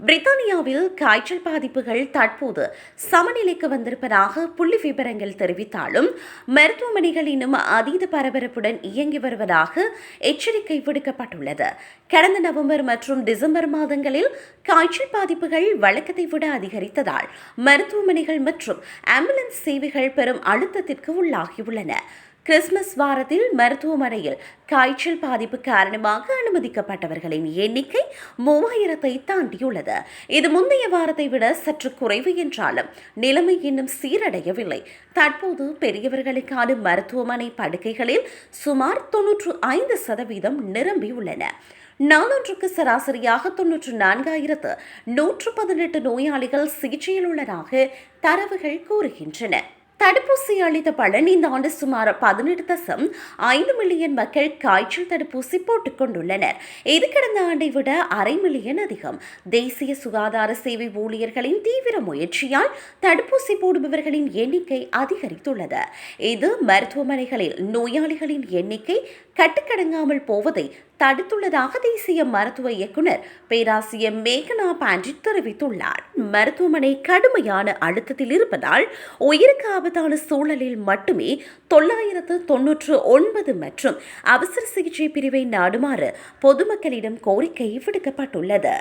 பிரித்தானியாவில் காய்ச்சல் பாதிப்புகள் தற்போது சமநிலைக்கு வந்திருப்பதாக புள்ளி விவரங்கள் தெரிவித்தாலும் மருத்துவமனைகள் இன்னும் அதீத பரபரப்புடன் இயங்கி வருவதாக எச்சரிக்கை விடுக்கப்பட்டுள்ளது. கடந்த நவம்பர் மற்றும் டிசம்பர் மாதங்களில் காய்ச்சல் பாதிப்புகள் வழக்கத்தை விட அதிகரித்ததால் மருத்துவமனைகள் மற்றும் ஆம்புலன்ஸ் சேவைகள் பெரும் அழுத்தத்திற்கு உள்ளாகியுள்ளன. கிறிஸ்துமஸ் வாரத்தில் மருத்துவமனையில் காய்ச்சல் பாதிப்பு காரணமாக அனுமதிக்கப்பட்டவர்களின் எண்ணிக்கை மூவாயிரத்தை தாண்டியுள்ளது. இது முந்தைய வாரத்தை விட சற்று குறைவு என்றாலும் நிலைமை இன்னும் சீரடையவில்லை. தற்போது பெரியவர்களுக்கான மருத்துவமனை படுக்கைகளில் சுமார் தொன்னூற்று ஐந்து சதவீதம் நிரம்பியுள்ளன நானூற்றுக்கு சராசரியாக தொன்னூற்று நான்காயிரத்து நூற்று பதினெட்டு நோயாளிகள் சிகிச்சையில் உள்ளதாக தரவுகள் கூறுகின்றன. தடுப்பூசி அளித்த பலன் இந்த ஆண்டு சுமார் பதினெட்டு தசம் ஐந்து மில்லியன் மக்கள் காய்ச்சல் தடுப்பூசி போட்டுக்கொண்டுள்ளனர் இது கடந்த ஆண்டை விட அரை மில்லியன் அதிகம். தேசிய சுகாதார சேவை ஊழியர்களின் தீவிர முயற்சியால் தடுப்பூசி போடுபவர்களின் எண்ணிக்கை அதிகரித்துள்ளது. இது மருத்துவமனைகளில் நோயாளிகளின் எண்ணிக்கை கட்டுக்கடங்காமல் போவதை தடுத்துள்ளதாக தேசிய மருத்துவ இயக்குனர் பேராசிரியர் மேகனா பாண்டிட் தெரிவித்துள்ளார். மருத்துவமனை கடுமையான அழுத்தத்தில் இருப்பதால் உயிருக்கு ஆபத்தான சூழலில் மட்டுமே தொள்ளாயிரத்து தொன்னூற்று ஒன்பது மற்றும் அவசர சிகிச்சை பிரிவை நாடுமாறு பொதுமக்களிடம் கோரிக்கை விடுக்கப்பட்டுள்ளது.